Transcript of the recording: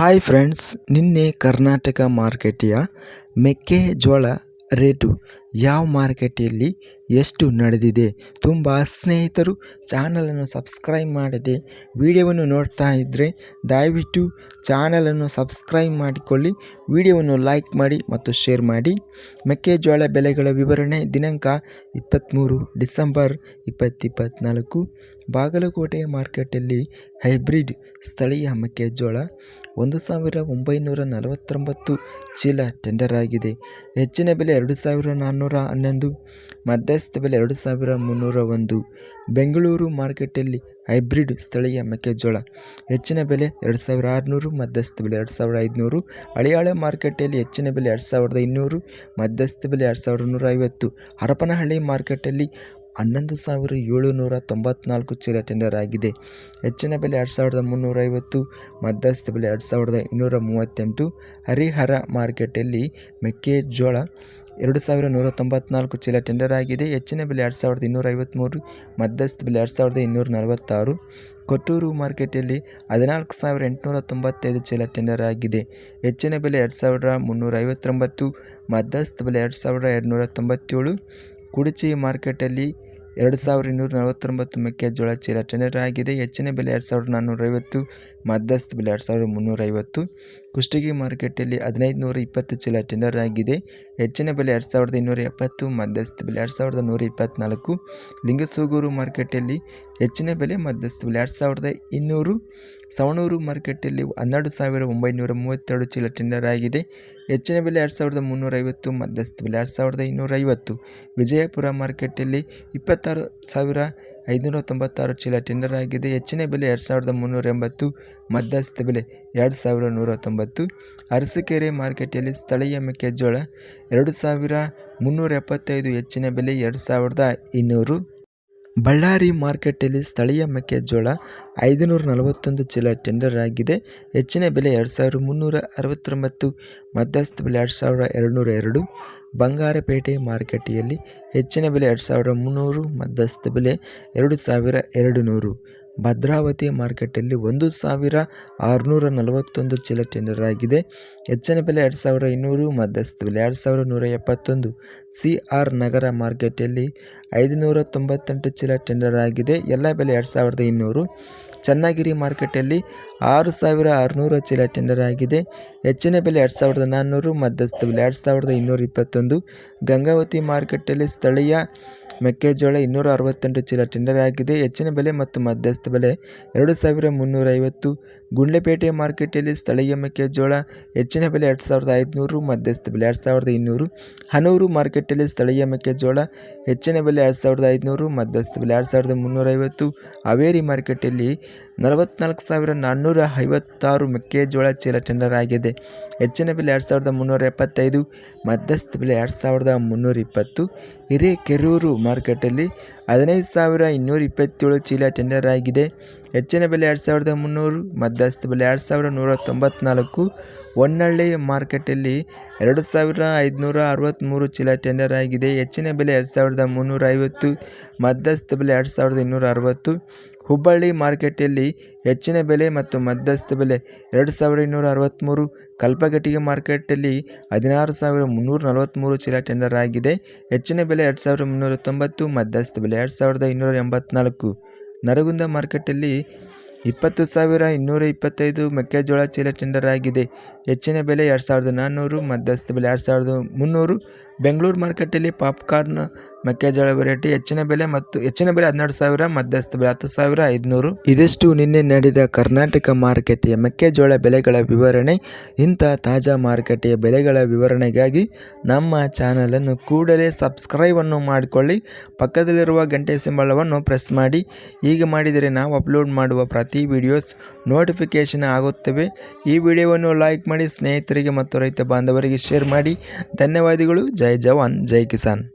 Hi friends ನಿನ್ನೆ ಕರ್ನಾಟಕ ಮಾರ್ಕೆಟಿಯ ಮೆಕ್ಕೆಜೋಳ rate ಯಾವ ಮಾರ್ಕೆಟಲ್ಲಿ ಎಷ್ಟು ನಡೆದಿದೆ ತುಂಬ ಸ್ನೇಹಿತರು ಚಾನಲನ್ನು ಸಬ್ಸ್ಕ್ರೈಬ್ ಮಾಡದೆ ವಿಡಿಯೋವನ್ನು ನೋಡ್ತಾ ಇದ್ದರೆ ದಯವಿಟ್ಟು ಚಾನಲನ್ನು ಸಬ್ಸ್ಕ್ರೈಬ್ ಮಾಡಿಕೊಳ್ಳಿ, ವಿಡಿಯೋವನ್ನು ಲೈಕ್ ಮಾಡಿ ಮತ್ತು ಶೇರ್ ಮಾಡಿ. ಮೆಕ್ಕೆಜೋಳ ಬೆಲೆಗಳ ವಿವರಣೆ ದಿನಾಂಕ ಇಪ್ಪತ್ತ್ಮೂರು ಡಿಸೆಂಬರ್ ಇಪ್ಪತ್ತಿಪ್ಪತ್ತ್ನಾಲ್ಕು ಬಾಗಲಕೋಟೆ ಮಾರ್ಕೆಟಲ್ಲಿ ಹೈಬ್ರಿಡ್ ಸ್ಥಳೀಯ ಮೆಕ್ಕೆಜೋಳ ಒಂದು ಸಾವಿರ ಒಂಬೈನೂರ ನಲವತ್ತೊಂಬತ್ತು ಚೀಲ ಟೆಂಡರ್ ಆಗಿದೆ. ಹೆಚ್ಚಿನ ಬೆಲೆ ಎರಡು ಸಾವಿರ ನಾನ್ನೂರ ಹನ್ನೊಂದು, ಮಧ್ಯಸ್ಥ ಬೆಲೆ ಎರಡು ಸಾವಿರ ಮುನ್ನೂರ ಒಂದು. ಬೆಂಗಳೂರು ಮಾರ್ಕೆಟಲ್ಲಿ ಹೈಬ್ರಿಡ್ ಸ್ಥಳೀಯ ಮೆಕ್ಕೆಜೋಳ, ಹೆಚ್ಚಿನ ಬೆಲೆ ಎರಡು ಸಾವಿರ ಆರುನೂರು, ಮಧ್ಯಸ್ಥ ಬೆಲೆ ಎರಡು ಸಾವಿರ ಐದುನೂರು. ಹಳಿಯಾಳ ಮಾರ್ಕೆಟಲ್ಲಿ ಹೆಚ್ಚಿನ ಬೆಲೆ ಎರಡು ಸಾವಿರದ ಇನ್ನೂರು, ಮಧ್ಯಸ್ಥ ಬೆಲೆ ಎರಡು ಸಾವಿರದ ನೂರ ಐವತ್ತು. ಹರಪನಹಳ್ಳಿ ಮಾರ್ಕೆಟಲ್ಲಿ ಹನ್ನೊಂದು ಸಾವಿರ ಏಳುನೂರ ತೊಂಬತ್ನಾಲ್ಕು ಚೀಲ ಟೆಂಡರ್ ಆಗಿದೆ. ಹೆಚ್ಚಿನ ಬೆಲೆ ಎರಡು ಸಾವಿರದ ಮುನ್ನೂರೈವತ್ತು ಮಧ್ಯಸ್ಥ ಬೆಲೆ ಎರಡು ಸಾವಿರದ ಇನ್ನೂರ ಮೂವತ್ತೆಂಟು. ಹರಿಹರ ಮಾರ್ಕೆಟಲ್ಲಿ ಮೆಕ್ಕೆಜೋಳ ಎರಡು ಸಾವಿರ ನೂರ ತೊಂಬತ್ನಾಲ್ಕು ಚೀಲ ಟೆಂಡರ್ ಆಗಿದೆ. ಹೆಚ್ಚಿನ ಬೆಲೆ ಎರಡು ಸಾವಿರದ ಇನ್ನೂರ ಐವತ್ತ್ಮೂರು ಮಧ್ಯಸ್ಥ ಬೆಲೆ ಎರಡು ಸಾವಿರದ ಇನ್ನೂರ ನಲವತ್ತಾರು ಕೊಟ್ಟೂರು ಮಾರ್ಕೆಟಲ್ಲಿ ಹದಿನಾಲ್ಕು ಸಾವಿರ ಎಂಟುನೂರ ತೊಂಬತ್ತೈದು ಚೀಲ ಟೆಂಡರ್ ಆಗಿದೆ. ಹೆಚ್ಚಿನ ಬೆಲೆ ಎರಡು ಸಾವಿರದ ಮುನ್ನೂರ ಐವತ್ತೊಂಬತ್ತು ಮಧ್ಯಸ್ಥ ಬೆಲೆ ಎರಡು ಸಾವಿರದ ಎರಡುನೂರ ತೊಂಬತ್ತೇಳು ಕುಡಚಿ ಮಾರ್ಕೆಟಲ್ಲಿ ಎರಡು ಸಾವಿರ ಇನ್ನೂರ ನಲವತ್ತೊಂಬತ್ತು ಮೆಕ್ಕೆಜೋಳ ಚೀಲ ಟೆಂಡರ್ ಆಗಿದೆ. ಹೆಚ್ಚಿನ ಬೆಲೆ ಎರಡು ಸಾವಿರದ ನಾನ್ನೂರೈವತ್ತು, ಮಧ್ಯಸ್ಥ ಬೆಲೆ ಎರಡು ಸಾವಿರದ ಮುನ್ನೂರೈವತ್ತು. ಕುಷ್ಟಗಿ ಮಾರುಕಟ್ಟೆಯಲ್ಲಿ ಹದಿನೈದು ನೂರ ಇಪ್ಪತ್ತು ಚೀಲ ಟೆಂಡರ್ ಆಗಿದೆ. ಹೆಚ್ಚಿನ ಬೆಲೆ ಎರಡು ಸಾವಿರದ ಇನ್ನೂರ ಎಪ್ಪತ್ತು, ಮಧ್ಯಸ್ಥ ಬೆಲೆ ಎರಡು ಸಾವಿರದ ನೂರ ಇಪ್ಪತ್ತ್ನಾಲ್ಕು ಲಿಂಗಸೂಗೂರು ಮಾರುಕಟ್ಟೆಯಲ್ಲಿ ಹೆಚ್ಚಿನ ಬೆಲೆ ಮಧ್ಯಸ್ಥ ಬೆಲೆ ಎರಡು ಸಾವಿರದ ಇನ್ನೂರು. ಸವಣೂರು ಮಾರುಕಟ್ಟೆಯಲ್ಲಿ ಹನ್ನೆರಡು ಸಾವಿರ ಒಂಬೈನೂರ ಮೂವತ್ತೆರಡು ಚೀಲ ಟೆಂಡರ್ ಆಗಿದೆ. ಹೆಚ್ಚಿನ ಬೆಲೆ ಎರಡು ಸಾವಿರದ ಮುನ್ನೂರೈವತ್ತು, ಮಧ್ಯಸ್ಥ ಬೆಲೆ ಎರಡು ಸಾವಿರದ ಇನ್ನೂರೈವತ್ತು. ವಿಜಯಪುರ ಮಾರುಕಟ್ಟೆಯಲ್ಲಿ ಇಪ್ಪತ್ತಾರು ಸಾವಿರ ಐದುನೂರ ತೊಂಬತ್ತಾರು ಚೀಲ ಟೆಂಡರ್ ಆಗಿದೆ. ಹೆಚ್ಚಿನ ಬೆಲೆ ಎರಡು ಸಾವಿರದ ಮುನ್ನೂರ ಎಂಬತ್ತು ಮಧ್ಯಸ್ಥ ಬೆಲೆ ಎರಡು ಸಾವಿರ ನೂರ ತೊಂಬತ್ತು. ಅರಸಕೆರೆ ಮಾರ್ಕೆಟಲ್ಲಿ ಸ್ಥಳೀಯ ಮೆಕ್ಕೆಜೋಳ ಎರಡು ಸಾವಿರ ಮುನ್ನೂರ ಎಪ್ಪತ್ತೈದು, ಹೆಚ್ಚಿನ ಬೆಲೆ ಎರಡು ಸಾವಿರದ ಇನ್ನೂರು. ಬಳ್ಳಾರಿ ಮಾರ್ಕೆಟಲ್ಲಿ ಸ್ಥಳೀಯ ಮೆಕ್ಕೆಜೋಳ ಐದುನೂರ ನಲವತ್ತೊಂದು ಚೀಲ ಟೆಂಡರ್ ಆಗಿದೆ. ಹೆಚ್ಚಿನ ಬೆಲೆ ಎರಡು ಸಾವಿರ ಮುನ್ನೂರ ಅರವತ್ತೊಂಬತ್ತು, ಮಧ್ಯಸ್ಥ ಬೆಲೆ ಎರಡು ಸಾವಿರ ಎರಡುನೂರ ಎರಡು, ಬಂಗಾರಪೇಟೆ ಮಾರುಕಟ್ಟೆಯಲ್ಲಿ ಹೆಚ್ಚಿನ ಬೆಲೆ ಎರಡು ಸಾವಿರ ಮುನ್ನೂರು, ಮಧ್ಯಸ್ಥ ಬೆಲೆ ಎರಡು ಸಾವಿರ ಎರಡು ನೂರು ಭದ್ರಾವತಿ ಮಾರ್ಕೆಟಲ್ಲಿ ಒಂದು ಸಾವಿರ ಆರುನೂರ ನಲವತ್ತೊಂದು ಚೀಲ ಟೆಂಡರ್ ಆಗಿದೆ. ಹೆಚ್ಚಿನ ಬೆಲೆ ಎರಡು ಸಾವಿರ ಇನ್ನೂರು ಮಧ್ಯಸ್ಥ ಬೆಲೆ ಎರಡು ಸಾವಿರ ನೂರ ಎಪ್ಪತ್ತೊಂದು. ಸಿ ಆರ್ ನಗರ ಮಾರ್ಕೆಟಲ್ಲಿ ಐದುನೂರ ತೊಂಬತ್ತೆಂಟು ಚೀಲ ಟೆಂಡರ್ ಆಗಿದೆ. ಎಲ್ಲ ಬೆಲೆ ಎರಡು ಸಾವಿರದ ಇನ್ನೂರು. ಚನ್ನಗಿರಿ ಮಾರ್ಕೆಟಲ್ಲಿ ಆರು ಸಾವಿರ ಆರುನೂರು ಚೀಲ ಟೆಂಡರ್ ಆಗಿದೆ. ಹೆಚ್ಚಿನ ಬೆಲೆ ಎರಡು ಸಾವಿರದ ನಾನ್ನೂರು, ಮಧ್ಯಸ್ಥ ಬೆಲೆ ಎರಡು ಸಾವಿರದ ಇನ್ನೂರ ಇಪ್ಪತ್ತೊಂದು. ಗಂಗಾವತಿ ಮಾರ್ಕೆಟಲ್ಲಿ ಸ್ಥಳೀಯ ಮೆಕ್ಕೆಜೋಳ ಇನ್ನೂರ ಅರವತ್ತೆಂಟು ಚೀಲ ಟೆಂಡರ್ ಆಗಿದೆ. ಹೆಚ್ಚಿನ ಬೆಲೆ ಮತ್ತು ಮಧ್ಯಸ್ಥ ಬೆಲೆ ಎರಡು ಸಾವಿರ ಮುನ್ನೂರ ಐವತ್ತು. ಗುಂಡ್ಲೆಪೇಟೆ ಮಾರ್ಕೆಟಲ್ಲಿ ಸ್ಥಳೀಯ ಮೆಕ್ಕೆಜೋಳ ಹೆಚ್ಚಿನ ಬೆಲೆ ಎರಡು ಸಾವಿರದ ಐದುನೂರು, ಮಧ್ಯಸ್ಥ ಬೆಲೆ ಎರಡು ಸಾವಿರದ ಇನ್ನೂರು. ಹನೂರು ಮಾರ್ಕೆಟಲ್ಲಿ ಸ್ಥಳೀಯ ಮೆಕ್ಕೆಜೋಳ ಹೆಚ್ಚಿನ ಬೆಲೆ ಎರಡು ಸಾವಿರದ ಐದುನೂರು, ಮಧ್ಯಸ್ಥ ಬೆಲೆ ಎರಡು ಸಾವಿರದ ಮುನ್ನೂರೈವತ್ತು ಹಾವೇರಿ ಮಾರ್ಕೆಟಲ್ಲಿ ನಲವತ್ತ್ನಾಲ್ಕು ಸಾವಿರ ನಾನ್ನೂರ ಐವತ್ತಾರು ಮೆಕ್ಕೆಜೋಳ ಚೀಲ ಟೆಂಡರ್ ಆಗಿದೆ. ಹೆಚ್ಚಿನ ಬೆಲೆ ಎರಡು ಸಾವಿರದ ಮುನ್ನೂರ ಎಪ್ಪತ್ತೈದು, ಮಧ್ಯಸ್ಥ ಬೆಲೆ ಎರಡು ಸಾವಿರದ ಮುನ್ನೂರ ಇಪ್ಪತ್ತು, ಹಿರೇಕೆರೂರು ಮಾರ್ಕೆಟಲ್ಲಿ ಹದಿನೈದು ಸಾವಿರ ಇನ್ನೂರ ಇಪ್ಪತ್ತೇಳು ಚೀಲ ಟೆಂಡರ್ ಆಗಿದೆ. ಹೆಚ್ಚಿನ ಬೆಲೆ ಎರಡು ಸಾವಿರದ ಮುನ್ನೂರು, ಮಧ್ಯಸ್ಥ ಬೆಲೆ ಎರಡು ಸಾವಿರ ನೂರ ತೊಂಬತ್ನಾಲ್ಕು, ಹೊನ್ನಳ್ಳಿ ಮಾರ್ಕೆಟಲ್ಲಿ ಎರಡು ಸಾವಿರ ಐದುನೂರ ಅರವತ್ತ್ಮೂರು ಚೀಲ ಟೆಂಡರ್ ಆಗಿದೆ. ಹೆಚ್ಚಿನ ಬೆಲೆ ಎರಡು ಸಾವಿರದ ಮುನ್ನೂರ ಐವತ್ತು, ಮಧ್ಯಸ್ಥ ಬೆಲೆ ಎರಡು ಸಾವಿರದ ಇನ್ನೂರ ಅರವತ್ತು ಹುಬ್ಬಳ್ಳಿ ಮಾರ್ಕೆಟಲ್ಲಿ ಹೆಚ್ಚಿನ ಬೆಲೆ ಮತ್ತು ಮಧ್ಯಸ್ಥ ಬೆಲೆ ಎರಡು ಸಾವಿರ ಇನ್ನೂರ ಅರವತ್ತ್ಮೂರು ಕಲ್ಪಗಟ್ಟಿಗೆ ಮಾರ್ಕೆಟಲ್ಲಿ ಹದಿನಾರು ಸಾವಿರ ಮುನ್ನೂರ ನಲವತ್ತ್ಮೂರು ಚೀಲ ಟೆಂಡರ್ ಆಗಿದೆ. ಹೆಚ್ಚಿನ ಬೆಲೆ ಎರಡು ಸಾವಿರದ ಮುನ್ನೂರ ತೊಂಬತ್ತು, ಮಧ್ಯಸ್ಥ ಬೆಲೆ ಎರಡು ಸಾವಿರದ ಇನ್ನೂರ ಎಂಬತ್ನಾಲ್ಕು. ನರಗುಂದ ಮಾರ್ಕೆಟಲ್ಲಿ ಇಪ್ಪತ್ತು ಸಾವಿರ ಇನ್ನೂರ ಇಪ್ಪತ್ತೈದು ಮೆಕ್ಕೆಜೋಳ ಚೀಲ ಟೆಂಡರ್ ಆಗಿದೆ. ಹೆಚ್ಚಿನ ಬೆಲೆ ಎರಡು ಸಾವಿರದ ನಾನ್ನೂರು, ಮಧ್ಯಸ್ಥ ಬೆಲೆ ಎರಡು ಸಾವಿರದ ಮುನ್ನೂರು. ಬೆಂಗಳೂರು ಮಾರ್ಕೆಟಲ್ಲಿ ಪಾಪ್ಕಾರ್ನ್ ಮೆಕ್ಕೆಜೋಳ ವೆರೈಟಿ ಹೆಚ್ಚಿನ ಬೆಲೆ ಮತ್ತು ಹೆಚ್ಚಿನ ಬೆಲೆ ಹನ್ನೆರಡು ಸಾವಿರ, ಮಧ್ಯಸ್ಥ ಬೆಲೆ ಹತ್ತು ಸಾವಿರ, ಐದುನೂರು. ಇದಿಷ್ಟು ನಿನ್ನೆ ನಡೆದ ಕರ್ನಾಟಕ ಮಾರುಕಟ್ಟೆಯ ಮೆಕ್ಕೆಜೋಳ ಬೆಲೆಗಳ ವಿವರಣೆ. ಇಂಥ ತಾಜಾ ಮಾರುಕಟ್ಟೆಯ ಬೆಲೆಗಳ ವಿವರಣೆಗಾಗಿ ನಮ್ಮ ಚಾನಲನ್ನು ಕೂಡಲೇ ಸಬ್ಸ್ಕ್ರೈಬನ್ನು ಮಾಡಿಕೊಳ್ಳಿ. ಪಕ್ಕದಲ್ಲಿರುವ ಗಂಟೆ ಸಿಂಬಳವನ್ನು ಪ್ರೆಸ್ ಮಾಡಿ. ಹೀಗೆ ಮಾಡಿದರೆ ನಾವು ಅಪ್ಲೋಡ್ ಮಾಡುವ ಪ್ರತಿ ವಿಡಿಯೋಸ್ ನೋಟಿಫಿಕೇಷನ್ ಆಗುತ್ತವೆ. ಈ ವಿಡಿಯೋವನ್ನು ಲೈಕ್ ಮಾಡಿ, ಸ್ನೇಹಿತರಿಗೆ ಮತ್ತು ರೈತ ಬಾಂಧವರಿಗೆ ಶೇರ್ ಮಾಡಿ. ಧನ್ಯವಾದಗಳು. ಜೈ ಜವಾನ್, ಜೈ ಕಿಸಾನ್.